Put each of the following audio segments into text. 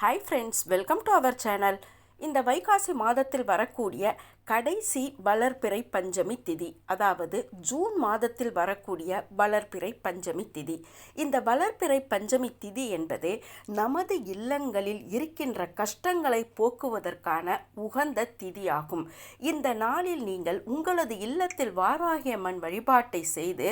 Hi friends welcome to our channel இந்த வைகாசி மாதத்தில் வரக்கூடிய கடைசி வளர்பிறை பஞ்சமி திதி அதாவது ஜூன் மாதத்தில் வரக்கூடிய வளர்பிறை பஞ்சமி திதி. இந்த வளர்பிறை பஞ்சமி திதி என்பது நமது இல்லங்களில் இருக்கின்ற கஷ்டங்களை போக்குவதற்கான உகந்த திதியாகும். இந்த நாளில் நீங்கள் உங்களது இல்லத்தில் வாராகியம்மன் வழிபாட்டை செய்து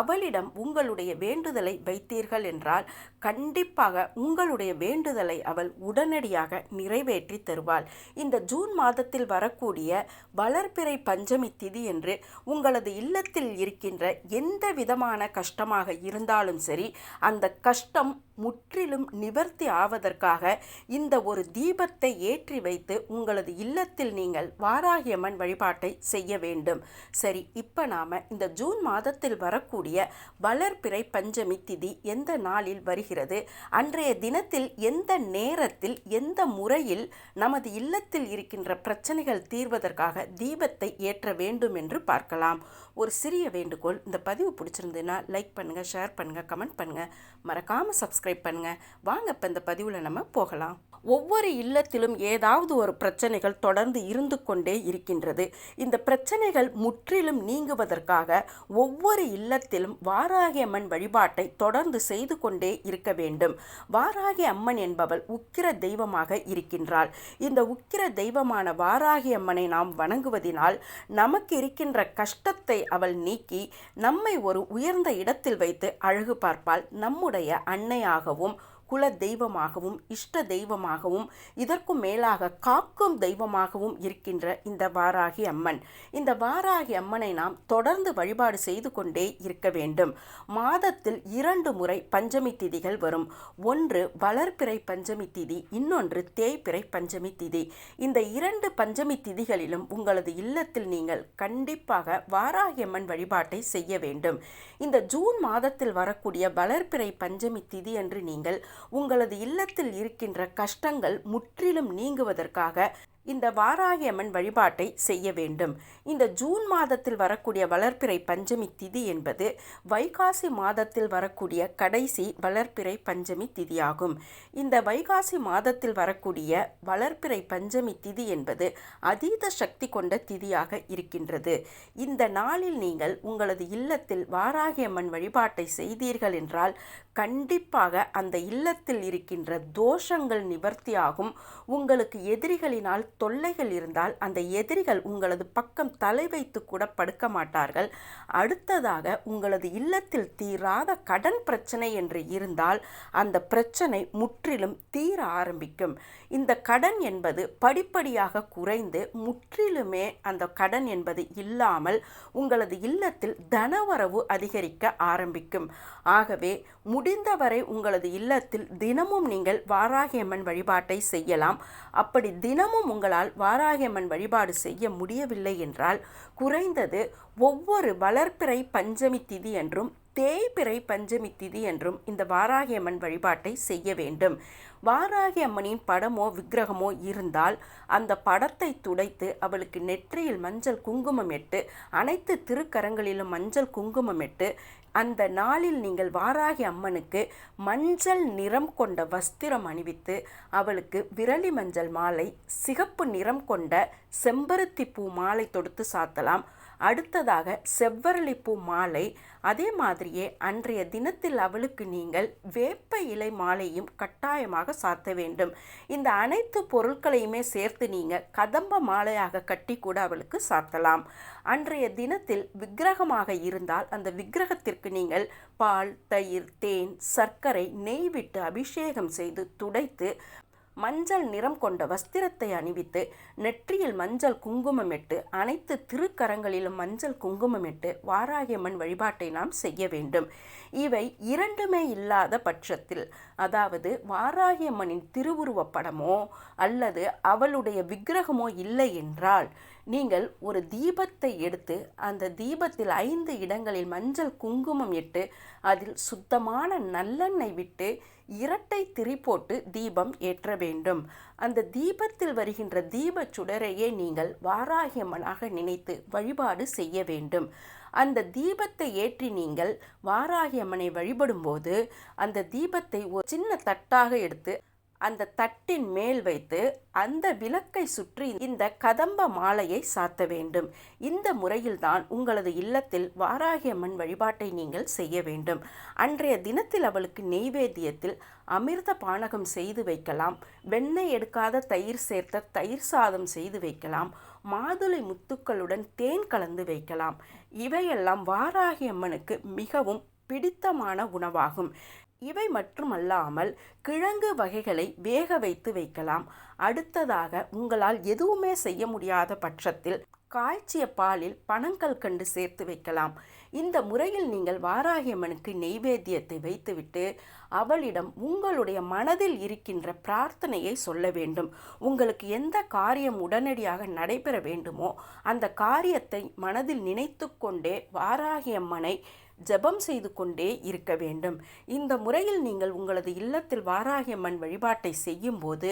அவளிடம் உங்களுடைய வேண்டுதலை வைத்தீர்கள் என்றால் கண்டிப்பாக உங்களுடைய வேண்டுதலை அவள் உடனடியாக நிறைவேற்றி தருவாள். இந்த ஜூன் மாதத்தில் வரக்கூடிய வளர்பிறை பஞ்சமி திதி என்று உங்களது இல்லத்தில் இருக்கின்ற எந்த விதமான கஷ்டமாக இருந்தாலும் சரி அந்த கஷ்டம் முற்றிலும் நிவர்த்தி ஆவதற்காக இந்த ஒரு தீபத்தை ஏற்றி வைத்து உங்களது இல்லத்தில் நீங்கள் வாராகியம்மன் வழிபாட்டை செய்ய வேண்டும். சரி இப்போ நாம் இந்த ஜூன் மாதத்தில் வரக்கூடிய வளர்பிறை பஞ்சமி திதி எந்த நாளில் வருகிறது? அன்றைய தினத்தில் எந்த நேரத்தில் எந்த முறையில் நமது இல்லத்தில் இருக்கின்ற பிரச்சனைகள் தீர்வதற்காக தீபத்தை ஏற்ற வேண்டும் என்று பார்க்கலாம். ஒரு சிறிய வேண்டுகோள் இந்த பதிவு பிடிச்சிருந்ததுன்னா லைக் பண்ணுங்கள் ஷேர் பண்ணுங்கள் கமெண்ட் பண்ணுங்கள் மறக்காமல் சப்ஸ்கிரைப் பண்ணுங்கள் வாங்க இப்போ இந்த பதிவில் நம்ம போகலாம். ஒவ்வொரு இல்லத்திலும் ஏதாவது ஒரு பிரச்சனைகள் தொடர்ந்து இருந்து கொண்டே இருக்கின்றது. இந்த பிரச்சனைகள் முற்றிலும் நீங்குவதற்காக ஒவ்வொரு இல்லத்திலும் வாராகி அம்மன் வழிபாட்டை தொடர்ந்து செய்து கொண்டே இருக்க வேண்டும். வாராகி அம்மன் என்பவள் உக்கிர தெய்வமாக இருக்கின்றாள். இந்த உக்கிர தெய்வமான வாராகி அம்மனை நாம் வணங்குவதினால் நமக்கு இருக்கின்ற கஷ்டத்தை அவள் நீக்கி நம்மை ஒரு உயர்ந்த இடத்தில் வைத்து அழகு பார்ப்பால் நம்முடைய அன்னையாகவும் குல தெய்வமாகவும் இஷ்ட தெய்வமாகவும் இதற்கும் மேலாக காக்கும் தெய்வமாகவும் இருக்கின்ற இந்த வாராகி அம்மன். இந்த வாராகி அம்மனை நாம் தொடர்ந்து வழிபாடு செய்து கொண்டே இருக்க வேண்டும். மாதத்தில் இரண்டு முறை பஞ்சமி திதிகள் வரும். ஒன்று வளர்பிறை பஞ்சமி திதி இன்னொன்று தேய்பிறை பஞ்சமி திதி. இந்த இரண்டு பஞ்சமி திதிகளிலும் உங்களது இல்லத்தில் நீங்கள் கண்டிப்பாக வாராகி அம்மன் வழிபாட்டை செய்ய வேண்டும். இந்த ஜூன் மாதத்தில் வரக்கூடிய வளர்பிறை பஞ்சமி திதி என்று நீங்கள் உங்களது இல்லத்தில் இருக்கின்ற கஷ்டங்கள் முற்றிலும் நீங்குவதற்காக இந்த வாராகி அம்மன் வழிபாட்டை செய்ய வேண்டும். இந்த ஜூன் மாதத்தில் வரக்கூடிய வளர்ப்பிறை பஞ்சமி திதி என்பது வைகாசி மாதத்தில் வரக்கூடிய கடைசி வளர்ப்பிறை பஞ்சமி திதியாகும். இந்த வைகாசி மாதத்தில் வரக்கூடிய வளர்ப்பிறை பஞ்சமி திதி என்பது அதீத சக்தி கொண்ட திதியாக இருக்கின்றது. இந்த நாளில் நீங்கள் உங்களது இல்லத்தில் வாராகி அம்மன் வழிபாட்டை செய்தீர்கள் என்றால் கண்டிப்பாக அந்த இல்லத்தில் இருக்கின்ற தோஷங்கள் நிவர்த்தியாகும். உங்களுக்கு எதிரிகளினால் தொல்லைகள் இருந்தால் அந்த எதிரிகள் உங்களது பக்கம் தலை வைத்து கூட படுக்க மாட்டார்கள். அடுத்ததாக உங்களது இல்லத்தில் தீராத கடன் பிரச்சனை என்று இருந்தால் அந்த பிரச்சனை முற்றிலும் தீர ஆரம்பிக்கும். இந்த கடன் என்பது படிப்படியாக குறைந்து முற்றிலுமே அந்த கடன் என்பது இல்லாமல் உங்களது இல்லத்தில் தனவரவு அதிகரிக்க ஆரம்பிக்கும். ஆகவே முடிந்தவரை உங்களது இல்லத்தில் தினமும் நீங்கள் வாராகியம்மன் வழிபாட்டை செய்யலாம். அப்படி தினமும் உங்கள் உங்களால் வாராகியம்மன் வழிபாடு செய்ய முடியவில்லை என்றால் குறைந்தது ஒவ்வொரு வளர்ப்பிறை பஞ்சமி திதி என்றும் தேய்பிறை பஞ்சமி திதி என்றும் இந்த வாராகி அம்மன் வழிபாட்டை செய்ய வேண்டும். வாராகி அம்மனின் படமோ விக்கிரகமோ இருந்தால் அந்த படத்தை துடைத்து அவளுக்கு நெற்றியில் மஞ்சள் குங்குமம் இட்டு அனைத்து திருக்கரங்களிலும் மஞ்சள் குங்குமம் இட்டு அந்த நாளில் நீங்கள் வாராகி அம்மனுக்கு மஞ்சள் நிறம் கொண்ட வஸ்திரம் அணிவித்து அவளுக்கு விரலி மஞ்சள் மாலை சிகப்பு நிறம் கொண்ட செம்பருத்தி பூ மாலை தொடுத்து சாத்தலாம். அடுத்ததாக செவ்வரளிப்பூ மாலை. அதே மாதிரியே அன்றைய தினத்தில் அவளுக்கு நீங்கள் வேப்ப இலை மாலையும் கட்டாயமாக சாத்த வேண்டும். இந்த அனைத்து பொருட்களையுமே சேர்த்து நீங்கள் கதம்ப மாலையாக கட்டி கூட அவளுக்கு சாத்தலாம். அன்றைய தினத்தில் விக்கிரகமாக இருந்தால் அந்த விக்கிரகத்திற்கு நீங்கள் பால் தயிர் தேன் சர்க்கரை நெய் விட்டு அபிஷேகம் செய்து துடைத்து மஞ்சள் நிறம் கொண்ட வஸ்திரத்தை அணிவித்து நெற்றியில் மஞ்சள் குங்குமமிட்டு அனைத்து திருக்கரங்களிலும் மஞ்சள் குங்குமமிட்டு வாராகியம்மன் வழிபாட்டை நாம் செய்ய வேண்டும். இவை இரண்டுமே இல்லாத பட்சத்தில் அதாவது வாராகியம்மனின் திருவுருவப் படமோ அல்லது அவளுடைய விக்கிரகமோ இல்லை என்றால் நீங்கள் ஒரு தீபத்தை எடுத்து அந்த தீபத்தில் ஐந்து இடங்களில் மஞ்சள் குங்குமம் இட்டு அதில் சுத்தமான நல்லெண்ணெய் விட்டு இரட்டை திரி போட்டு தீபம் ஏற்ற வேண்டும். அந்த தீபத்தில் வருகின்ற தீப சுடரையே நீங்கள் வாராகியம்மனாக நினைத்து வழிபாடு செய்ய வேண்டும். அந்த தீபத்தை ஏற்றி நீங்கள் வாராகி அம்மனை வழிபடும்போது அந்த தீபத்தை ஒரு சின்ன தட்டாக எடுத்து அந்த தட்டின் மேல் வைத்து அந்த விளக்கை சுற்றி இந்த கதம்ப மாலையை சாத்த வேண்டும். இந்த முறையில்தான் உங்களது இல்லத்தில் வாராகியம்மன் வழிபாட்டை நீங்கள் செய்ய வேண்டும். அன்றைய தினத்தில் அவளுக்கு நெய்வேத்தியத்தில் அமிர்த பானகம் செய்து வைக்கலாம். வெண்ணெய் எடுக்காத தயிர் சேர்த்த தயிர் சாதம் செய்து வைக்கலாம். மாதுளை முத்துக்களுடன் தேன் கலந்து வைக்கலாம். இவையெல்லாம் வாராகி அம்மனுக்கு மிகவும் பிடித்தமான உணவாகும். இவை மட்டுமல்லாமல் கிழங்கு வகைகளை வேக வைத்து வைக்கலாம். அடுத்ததாக உங்களால் எதுவுமே செய்ய முடியாத பட்சத்தில் காய்ச்சிய பாலில் பணங்கள் கண்டு சேர்த்து வைக்கலாம். இந்த முறையில் நீங்கள் வாராகியம்மனுக்கு நெய்வேத்தியத்தை வைத்துவிட்டு அவளிடம் உங்களுடைய மனதில் இருக்கின்ற பிரார்த்தனையை சொல்ல வேண்டும். உங்களுக்கு எந்த காரியம் உடனடியாக நடைபெற வேண்டுமோ அந்த காரியத்தை மனதில் நினைத்து கொண்டே வாராகியம்மனை ஜெபம் செய்து கொண்டே இருக்க வேண்டும். இந்த முறையில் நீங்கள் உங்களது இல்லத்தில் வாராகி அம்மன் வழிபாட்டை செய்யும்போது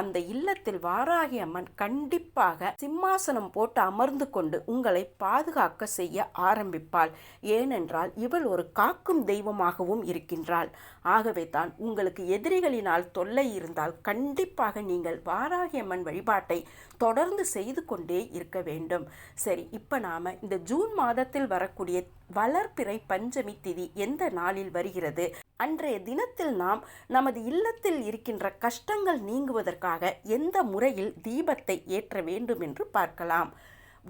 அந்த இல்லத்தில் வாராகி அம்மன் கண்டிப்பாக சிம்மாசனம் போட்டு அமர்ந்து கொண்டு உங்களை பாதுகாக்க செய்ய ஆரம்பிப்பாள். ஏனென்றால் இவள் ஒரு காக்கும் தெய்வமாகவும் இருக்கின்றாள். ஆகவே தான் உங்களுக்கு எதிரிகளினால் தொல்லை இருந்தால் கண்டிப்பாக நீங்கள் வாராகி அம்மன் வழிபாட்டை தொடர்ந்து செய்து கொண்டே இருக்க வேண்டும். சரி இப்போ நாம் இந்த ஜூன் மாதத்தில் வரக்கூடிய வளர்ப்பிறை பஞ்சமி திதி எந்த நாளில் வருகிறது? அன்றைய தினத்தில் நாம் நமது இல்லத்தில் இருக்கின்ற கஷ்டங்கள் நீங்குவதற்காக எந்த முறையில் தீபத்தை ஏற்ற வேண்டும் என்று பார்க்கலாம்.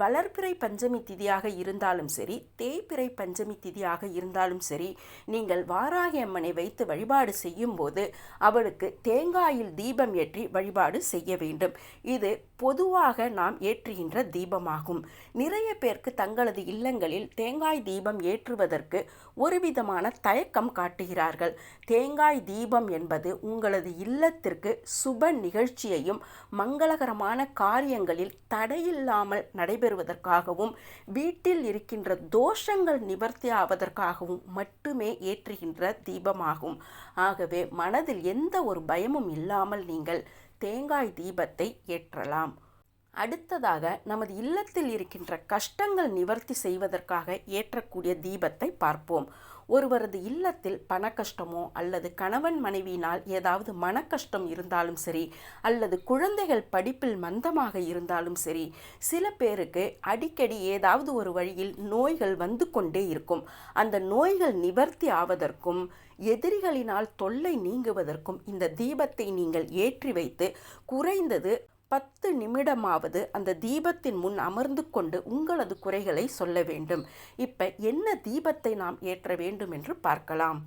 வளர்ப்பிறை பஞ்சமி திதியாக இருந்தாலும் சரி தேய்பிறை பஞ்சமி திதியாக இருந்தாலும் சரி நீங்கள் வாராகி அம்மனை வைத்து வழிபாடு செய்யும் போது அவளுக்கு தேங்காயில் தீபம் ஏற்றி வழிபாடு செய்ய வேண்டும். இது பொதுவாக நாம் ஏற்றுகின்ற தீபமாகும். நிறைய பேருக்கு தங்களது இல்லங்களில் தேங்காய் தீபம் ஏற்றுவதற்கு ஒரு விதமான தயக்கம் காட்டுகிறார்கள். தேங்காய் தீபம் என்பது உங்களது இல்லத்திற்கு சுப நிகழ்ச்சியையும் மங்களகரமான காரியங்களில் தடையில்லாமல் நடைபெறும் பெறுவதற்காகவும் வீட்டில் இருக்கின்ற தோஷங்கள் நிவர்த்தி ஆவதற்காகவும் மட்டுமே ஏற்றுகின்ற தீபமாகும். ஆகவே மனதில் எந்த ஒரு பயமும் இல்லாமல் நீங்கள் தேங்காய் தீபத்தை ஏற்றலாம். அடுத்ததாக நமது இல்லத்தில் இருக்கின்ற கஷ்டங்கள் நிவர்த்தி செய்வதற்காக ஏற்றக்கூடிய தீபத்தை பார்ப்போம். ஒருவரது இல்லத்தில் பண கஷ்டமோ அல்லது கணவன் மனைவியினால் ஏதாவது மன கஷ்டம் இருந்தாலும் சரி அல்லது குழந்தைகள் படிப்பில் மந்தமாக இருந்தாலும் சரி சில பேருக்கு அடிக்கடி ஏதாவது ஒரு வழியில் நோய்கள் வந்து கொண்டே இருக்கும். அந்த நோய்கள் நிவர்த்தி ஆவதற்கும் எதிரிகளினால் தொல்லை நீங்குவதற்கும் இந்த தீபத்தை நீங்கள் ஏற்றி வைத்து குறைந்தது பத்து நிமிடமாவது அந்த தீபத்தின் முன் அமர்ந்து கொண்டு உங்களது குறைகளை சொல்ல வேண்டும். இப்போ என்ன தீபத்தை நாம் ஏற்ற வேண்டும் என்று பார்க்கலாம்.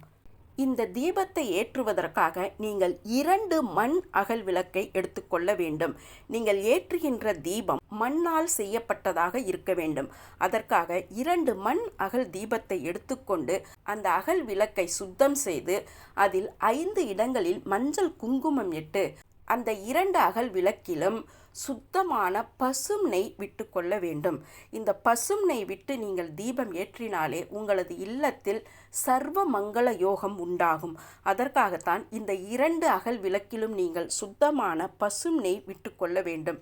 இந்த தீபத்தை ஏற்றுவதற்காக நீங்கள் இரண்டு மண் அகல் விளக்கை எடுத்துக்கொள்ள வேண்டும். நீங்கள் ஏற்றுகின்ற தீபம் மண்ணால் செய்யப்பட்டதாக இருக்க வேண்டும். அதற்காக இரண்டு மண் அகல் தீபத்தை எடுத்துக்கொண்டு அந்த அகல் விளக்கை சுத்தம் செய்து அதில் ஐந்து இடங்களில் மஞ்சள் குங்குமம் இட்டு அந்த இரண்டு அகல் விளக்கிலும் சுத்தமான பசும் நெய் விட்டு கொள்ள வேண்டும். இந்த பசும் நெய் விட்டு நீங்கள் தீபம் ஏற்றினாலே உங்களது இல்லத்தில் சர்வ மங்கள யோகம் உண்டாகும். அதற்காகத்தான் இந்த இரண்டு அகல் விளக்கிலும் நீங்கள் சுத்தமான பசும் நெய் விட்டு கொள்ள வேண்டும்.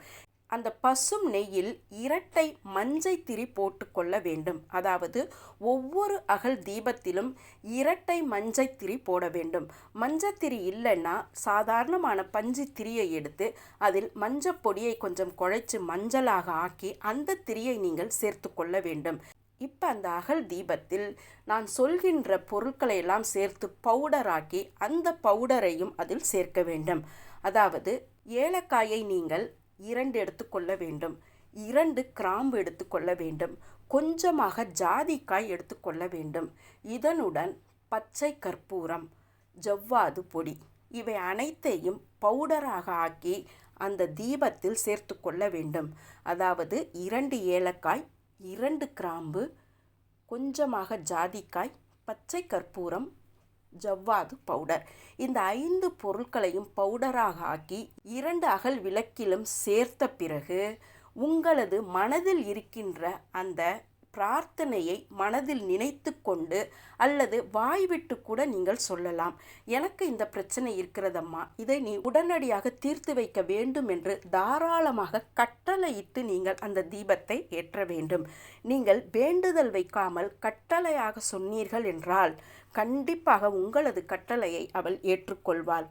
அந்த பசும் நெய்யில் இரட்டை மஞ்சை திரி போட்டுக்கொள்ள வேண்டும். அதாவது ஒவ்வொரு அகல் தீபத்திலும் இரட்டை மஞ்சை திரி போட வேண்டும். மஞ்சத்திரி இல்லைன்னா சாதாரணமான பஞ்சு திரியை எடுத்து அதில் மஞ்சள் பொடியை கொஞ்சம் குழைச்சி மஞ்சளாக ஆக்கி அந்த திரியை நீங்கள் சேர்த்து கொள்ள வேண்டும். இப்போ அந்த அகல் தீபத்தில் நான் சொல்கின்ற பொருட்களை எல்லாம் சேர்த்து பவுடராக்கி அந்த பவுடரையும் அதில் சேர்க்க வேண்டும். அதாவது ஏலக்காயை நீங்கள் இரண்டு எடுத்துக்கொள்ள வேண்டும். இரண்டு கிராம்பு எடுத்துக்கொள்ள வேண்டும். கொஞ்சமாக ஜாதிக்காய் எடுத்துக்கொள்ள வேண்டும். இதனுடன் பச்சை கற்பூரம் ஜவ்வாது பொடி இவை அனைத்தையும் பவுடராக ஆக்கி அந்த தீபத்தில் சேர்த்து கொள்ள வேண்டும். அதாவது இரண்டு ஏலக்காய் இரண்டு கிராம்பு கொஞ்சமாக ஜாதிக்காய் பச்சை கற்பூரம் ஜவ்வாது பவுடர். இந்த ஐந்து பொருட்களையும் பவுடராக ஆக்கி இரண்டு அகல் விளக்கிலும் சேர்த்த பிறகு உங்களது மனதில் இருக்கின்ற அந்த பிரார்த்தனையை மனதில் நினைத்து கொண்டு அல்லது வாய்விட்டு கூட நீங்கள் சொல்லலாம். எனக்கு இந்த பிரச்சனை இருக்கிறதம்மா. இதை நீ உடனடியாக தீர்த்து வைக்க வேண்டும் என்று தாராளமாக கட்டளையிட்டு நீங்கள் அந்த தீபத்தை ஏற்ற வேண்டும். நீங்கள் வேண்டுதல் வைக்காமல் கட்டளையாக சொன்னீர்கள் என்றால் கண்டிப்பாக உங்களது கட்டளையை அவள் ஏற்றுக்கொள்வாள்.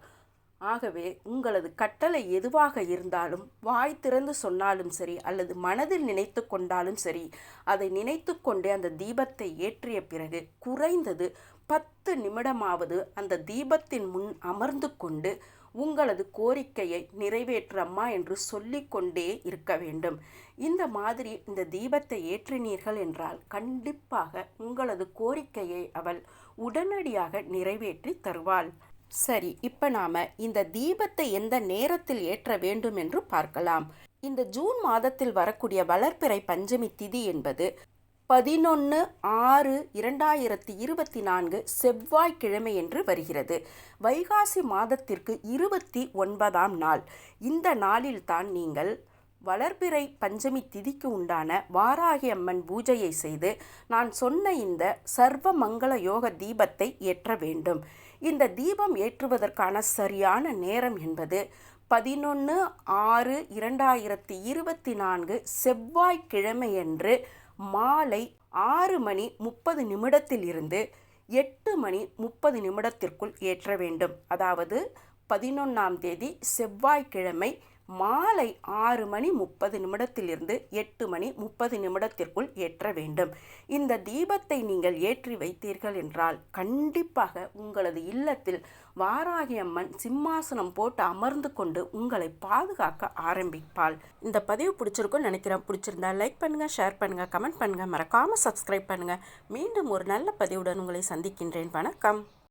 ஆகவே உங்களது கட்டளை எதுவாக இருந்தாலும் வாய் திறந்து சொன்னாலும் சரி அல்லது மனதில் நினைத்து கொண்டாலும் சரி அதை நினைத்து கொண்டே அந்த தீபத்தை ஏற்றிய பிறகு குறைந்தது பத்து நிமிடமாவது அந்த தீபத்தின் முன் அமர்ந்து கொண்டு உங்களது கோரிக்கையை நிறைவேற்றம்மா என்று சொல்லிக்கொண்டே இருக்க வேண்டும். இந்த மாதிரி இந்த தீபத்தை ஏற்றினீர்கள் என்றால் கண்டிப்பாக உங்களது கோரிக்கையை அவள் உடனடியாக நிறைவேற்றி தருவாள். சரி இப்போ நாம் இந்த தீபத்தை எந்த நேரத்தில் ஏற்ற வேண்டும் என்று பார்க்கலாம். இந்த ஜூன் மாதத்தில் வரக்கூடிய வளர்ப்பிறை பஞ்சமி திதி என்பது பதினொன்று ஆறு இரண்டாயிரத்தி இருபத்தி நான்கு செவ்வாய்க்கிழமை என்று வருகிறது. வைகாசி மாதத்திற்கு இருபத்தி ஒன்பதாம் நாள். இந்த நாளில்தான் நீங்கள் வளர்பிறை பஞ்சமி திதிக்கு உண்டான வாராகி அம்மன் பூஜையை செய்து நான் சொன்ன இந்த சர்வ மங்கள யோக தீபத்தை ஏற்ற வேண்டும். இந்த தீபம் ஏற்றுவதற்கான சரியான நேரம் என்பது பதினொன்று ஆறு இரண்டாயிரத்தி இருபத்தி நான்கு செவ்வாய்க்கிழமையன்று மாலை ஆறு மணி முப்பது நிமிடத்திலிருந்து எட்டு மணி முப்பது நிமிடத்திற்குள் ஏற்ற வேண்டும். அதாவது பதினொன்றாம் தேதி செவ்வாய்க்கிழமை மாலை ஆறு மணி முப்பது நிமிடத்திலிருந்து எட்டு மணி முப்பது நிமிடத்திற்குள் ஏற்ற வேண்டும். இந்த தீபத்தை நீங்கள் ஏற்றி வைத்தீர்கள் என்றால் கண்டிப்பாக உங்களது இல்லத்தில் வாராகி அம்மன் சிம்மாசனம் போட்டு அமர்ந்து கொண்டு உங்களை பாதுகாக்க ஆரம்பிப்பாள். இந்த பதிவு பிடிச்சிருக்கும்னு நினைக்கிறேன். பிடிச்சிருந்தா லைக் பண்ணுங்கள் ஷேர் பண்ணுங்கள் கமெண்ட் பண்ணுங்கள் மறக்காமல் சப்ஸ்கிரைப் பண்ணுங்கள் மீண்டும் ஒரு நல்ல பதிவுடன் உங்களை சந்திக்கின்றேன். வணக்கம்.